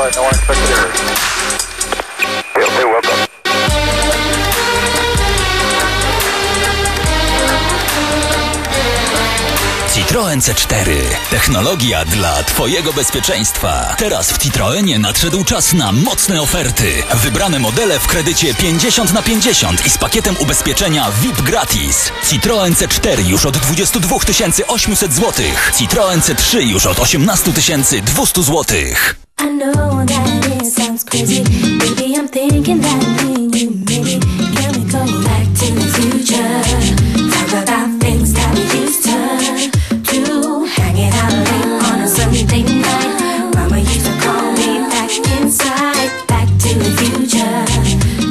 5, no unexpected errors. Okay, welcome. Citroen C4. Technologia dla Twojego bezpieczeństwa. Teraz w Citroenie nadszedł czas na mocne oferty. Wybrane modele w kredycie 50 na 50 i z pakietem ubezpieczenia VIP gratis. Citroen C4 już od 22 800 zł. Citroen C3 już od 18 200 zł.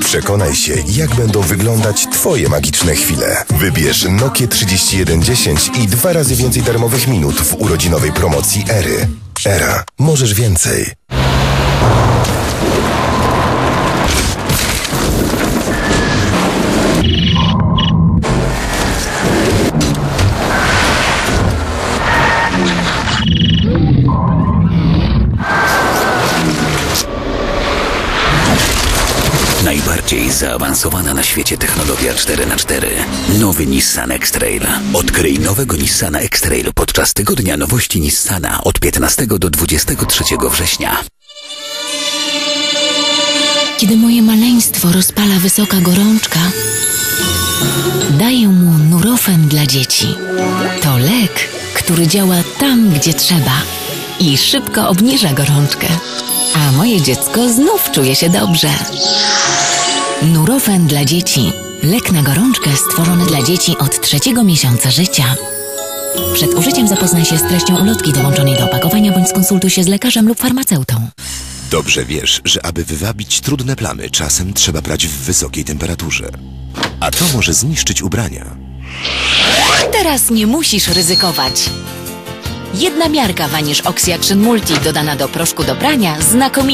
Przekonaj się, jak będą wyglądać Twoje magiczne chwile. Wybierz Nokia 3110 i dwa razy więcej darmowych minut w urodzinowej promocji Ery. Era. Możesz więcej. Najbardziej zaawansowana na świecie technologia 4x4. Nowy Nissan X-Trail. Odkryj nowego Nissana X-Trail podczas tygodnia nowości Nissana od 15 do 23 września. Kiedy moje maleństwo rozpala wysoka gorączka, daję mu Nurofen dla dzieci. To lek, który działa tam, gdzie trzeba i szybko obniża gorączkę. A moje dziecko znów czuje się dobrze. Nurofen dla dzieci. Lek na gorączkę stworzony dla dzieci od trzeciego miesiąca życia. Przed użyciem zapoznaj się z treścią ulotki dołączonej do opakowania bądź skonsultuj się z lekarzem lub farmaceutą. Dobrze wiesz, że aby wywabić trudne plamy, czasem trzeba brać w wysokiej temperaturze. A to może zniszczyć ubrania. Teraz nie musisz ryzykować. Jedna miarka Vanish Oxy Action Multi dodana do proszku do prania znakomicie